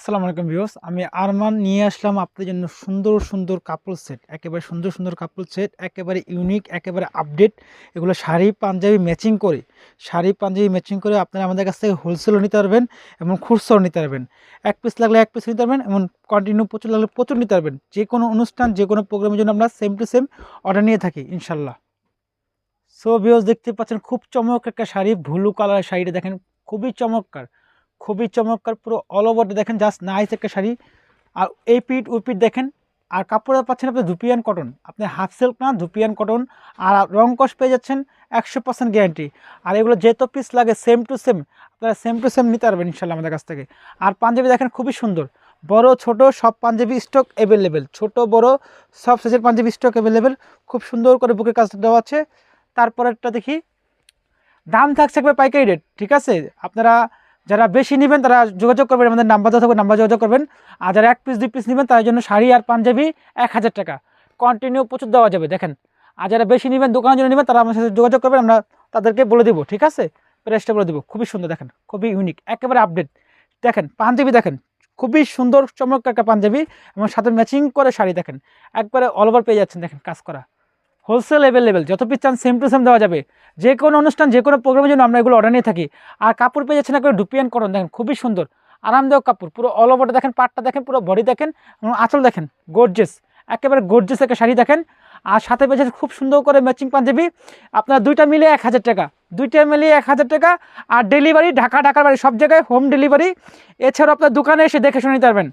আসসালামু আলাইকুম ভিউস আমি আরমান নিয়ে আসলাম আপনাদের জন্য সুন্দর সুন্দর কাপড় সেট একেবারে সুন্দর সুন্দর কাপড় সেট একেবারে ইউনিক একেবারে আপডেট এগুলো শাড়ি, পাঞ্জাবি ম্যাচিং করে। শাড়ি, পাঞ্জাবি ম্যাচিং করে আপনারা আমাদের কাছ থেকে হোলসেলও নিতে পারবেন এবং খুচরাও নিতে পারবেন। এক পিস লাগলে এক পিস নিতে পারবেন এবং কন্টিনিউ প্রচুর লাগলে প্রচুর নিতে পারবেন। যে কোনো অনুষ্ঠান, যে কোনো প্রোগ্রামের জন্য আমরা সেম টু সেম অর্ডার নিয়ে থাকি ইনশাল্লাহ সো ভিউস দেখতে পাচ্ছেন খুব চমক একটা শাড়ি ভুলু কালারের শাড়িটা দেখেন, খুবই চমৎকার। খুবই চমৎকার, পুরো অল ওভারটা দেখেন জাস্ট নাইস একটা শাড়ি। আর এই পিঠ পিঠ দেখেন, আর কাপড়টা পাচ্ছেন আপনি ধুপিয়ান কটন আপনি হাফ সিল্ক না, ধুপিয়ান কটন আর রং কষ পেয়ে যাচ্ছেন একশো পার্সেন্ট গ্যারান্টি আর এগুলো যেত পিস লাগে সেম টু সেম আপনারা সেম টু সেম নিতে পারবেন ইনশাল্লাহ আমাদের কাছ থেকে। আর পাঞ্জাবি দেখেন, খুবই সুন্দর। বড়, ছোট, সব পাঞ্জাবি স্টক অ্যাভেলেবেল ছোট, বড়, সব সাইজের পাঞ্জাবি স্টক অ্যাভেলেবেল খুব সুন্দর করে বুকের কাজ দেওয়া আছে। তারপরেরটা দেখি। দাম থাকছে একবার পাইকারি রেট ঠিক আছে? আপনারা যারা বেশি নেবেন তারা যোগাযোগ করবেন, আমাদের নাম্বার দেওয়া থাকবে, নাম্বার যোগাযোগ করবেন। আর যারা এক পিস দুই পিস নেবেন, তার জন্য শাড়ি আর পাঞ্জাবি এক হাজার টাকা। কন্টিনিউ প্রচুর দেওয়া যাবে, দেখেন। আর যারা বেশি নেবেন, দোকানের জন্য নেবেন, তারা আমার সাথে যোগাযোগ করবেন, আমরা তাদেরকে বলে দিব, ঠিক আছে? প্রাইসটা বলে দেবো, খুবই সুন্দর, দেখেন, খুবই ইউনিক একেবারে আপডেট দেখেন, পাঞ্জাবি দেখেন, খুবই সুন্দর, চমৎকার একটা পাঞ্জাবি এবং সাথে ম্যাচিং করে শাড়ি দেখেন। একবারে অল ওভার পেয়ে যাচ্ছেন, দেখেন, কাজ করা। হোলসেল অ্যাভেলেবেল যত পিস চান সেম টু সেম দেওয়া যাবে। যে কোনো অনুষ্ঠান, যে কোনো প্রোগ্রামের জন্য আমরা এগুলো অর্ডার নিয়ে থাকি। আর কাপড় পেয়ে যাচ্ছেন একবার ডুপিয়ান করুন দেখেন খুবই সুন্দর। আরামদায়ক কাপড়, পুরো অল ওভারটা দেখেন, পাটটা দেখেন, পুরো বডি দেখেন আঁচল দেখেন গর্জেস একেবারে গর্জেস একটা শাড়ি দেখেন। আর সাথে পেয়েছেন খুব সুন্দর করে ম্যাচিং পাঞ্জাবি। আপনার দুইটা মিলে এক হাজার টাকা, দুইটা মিলে এক হাজার টাকা। আর ডেলিভারি ঢাকা, ঢাকার বাড়ি সব জায়গায় হোম ডেলিভারি এছাড়াও আপনার দোকানে এসে দেখে শুনে নিতে পারবেন।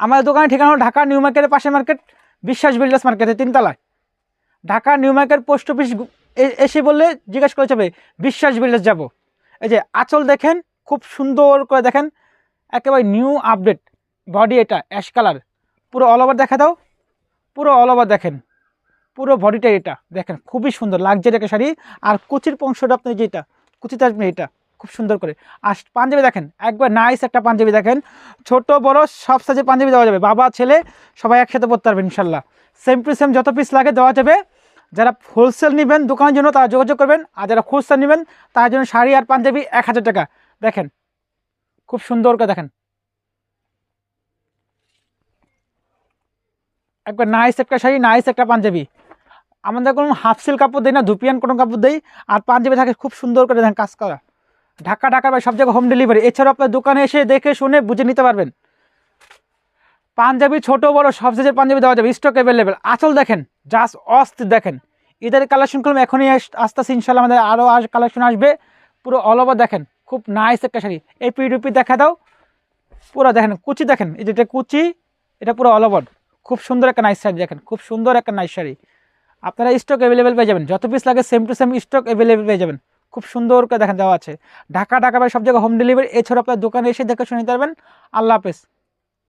আমাদের দোকানের ঠিকানা ঢাকা নিউ মার্কেটের পাশে মার্কেট, বিশ্বাস বিল্ডার্স মার্কেটে তিনতলায়। Dhaka new market post office এসে বললে জিজ্ঞাসা করে যাবে, বিশ্বাস বিল্ডার্স যাব। এই যে আঁচল দেখেন, খুব সুন্দর করে দেখেন, একেবারে নিউ আপডেট, বডি এটা, অ্যাশ কালার। পুরো অল ওভার দেখা দাও, পুরো অল ওভার দেখেন। পুরো বডিটা এটা, দেখেন, খুবই সুন্দর লাগজারি একটা শাড়ি। আর কুচির অংশটা আপনি যেটা, কুচিতে আসবেন এটা, খুব সুন্দর করে। আর পাঞ্জাবি দেখেন, একবার নাইস একটা পাঞ্জাবি দেখেন। ছোট, বড়, সব সাইজের পাঞ্জাবি দেওয়া যাবে। বাবা, ছেলে, সবাই একসাথে পড়তে পারবেন ইনশাল্লাহ। সেম টু সেম যত পিস লাগে দেওয়া যাবে। যারা হোলসেল নেবেন দোকানের জন্য তারা যোগাযোগ করবেন, আর যারা খুচরা নেবেন তার জন্য শাড়ি আর পাঞ্জাবি এক হাজার টাকা। দেখেন, খুব সুন্দর করে দেখেন। একবার নাইস একটা শাড়ি নাইস একটা পাঞ্জাবি। আমাদের কোনো হাফ সিল কাপড় দেয় না, ধুপিয়ান কোনো কাপড় দেই, আর পাঞ্জাবি থাকে খুব সুন্দর করে দেখেন কাজ করা। ঢাকা ঢাকা বা সব জায়গায় হোম ডেলিভারি এছাড়াও আপনার দোকানে এসে দেখে শুনে বুঝে নিতে পারবেন। পাঞ্জাবি ছোট বড়, সব সাইজের পাঞ্জাবি দেওয়া যাবে স্টক অ্যাভেলেবেল আঁচল দেখেন জাস্ট অস্থির দেখেন। ঈদের কালেকশন করলাম এখনই আস- আস্তে আস্তে ইনশাল্লাহ আমাদের আরও আস কালেকশন আসবে। পুরো অল ওভার দেখেন, খুব নাইস একটা শাড়ি। এই পিডিপি দেখা দাও। পুরো দেখেন, কুচি দেখেন, এই যেটা কুচি, এটা পুরো অল ওভার খুব সুন্দর একটা নাইস শাড়ি দেখেন, খুব সুন্দর একটা নাইস শাড়ি। আপনারা স্টক অ্যাভেলেবেল পেয়ে যাবেন, যত পিস লাগে same to same stock available পেয়ে যাবেন। খুব সুন্দর করে দেখেন দেওয়া আছে। ঢাকা ঢাকা সব জায়গায় হোম ডেলিভারি এছাড়া আপনার দোকানে এসে দেখে শুনে নিতে পারবেন। আল্লাহ হাফেজ।